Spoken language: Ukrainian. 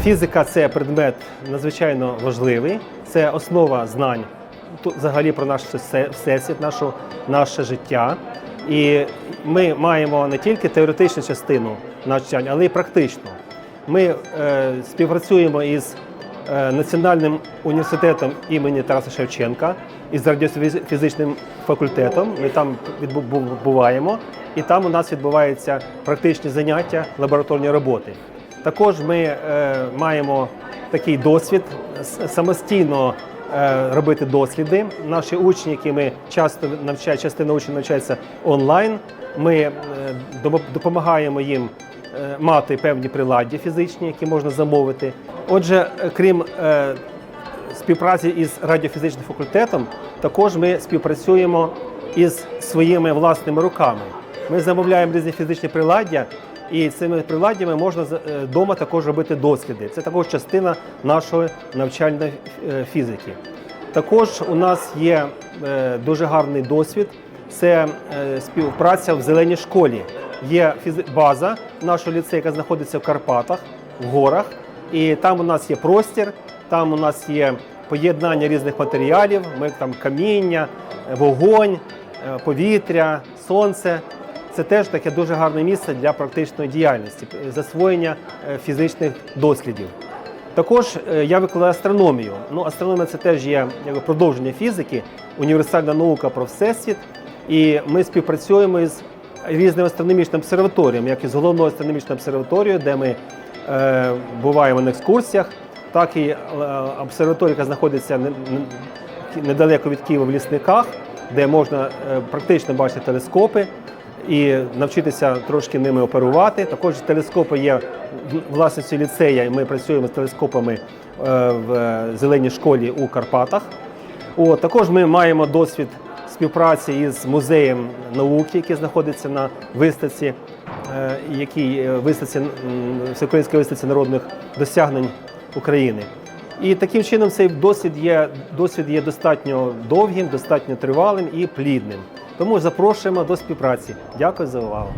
Фізика це предмет надзвичайно важливий, це основа знань взагалі про наш все- всесвіт, нашу, наше життя. І ми маємо не тільки теоретичну частину навчання, але й практичну. Ми е, співпрацюємо із е, Національним університетом імені Тараса Шевченка із радіофізичним факультетом. Ми там відбуваємо, і там у нас відбуваються практичні заняття, лабораторні роботи. Також ми е, маємо такий досвід самостійно е, робити досліди. Наші учні, які ми часто навчають, частина учнів навчається онлайн. Ми е, допомагаємо їм мати певні приладдя фізичні, які можна замовити. Отже, крім співпраці із радіофізичним факультетом, також ми співпрацюємо із своїми власними руками. Ми замовляємо різні фізичні приладдя, і цими приладдями можна вдома також робити досліди. Це також частина нашої навчальної е, фізики. Також у нас є е, дуже гарний досвід. Це е, співпраця в зеленій школі. Є база нашого ліцею, яка знаходиться в Карпатах, в горах. І там у нас є простір, там у нас є поєднання різних матеріалів. Ми там каміння, е, вогонь, е, повітря, сонце. Це теж таке дуже гарне місце для практичної діяльності, е, засвоєння е, фізичних дослідів. Також е, я викладаю астрономію. Ну, астрономія це теж є продовження фізики, універсальна наука про всесвіт. І ми співпрацюємо із різними астрономічними обсерваторіями, як і з головною астрономічною обсерваторією, де ми е, буваємо на екскурсіях, так і обсерваторія, яка знаходиться не- не- недалеко від Києва в лісниках, де можна практично бачити телескопи і навчитися трошки ними оперувати. Також телескопи є власністю ліцея. і Ми працюємо з телескопами е, в зеленій школі у Карпатах. О, також ми маємо досвід співпраці із музеєм науки, який знаходиться на виставці, е, який е, виставці всеукраїнській виставці народних досягнень України. І таким чином цей досвід є, досвід є достатньо довгим, достатньо тривалим і плідним. Тому запрошуємо до співпраці. Дякую за увагу.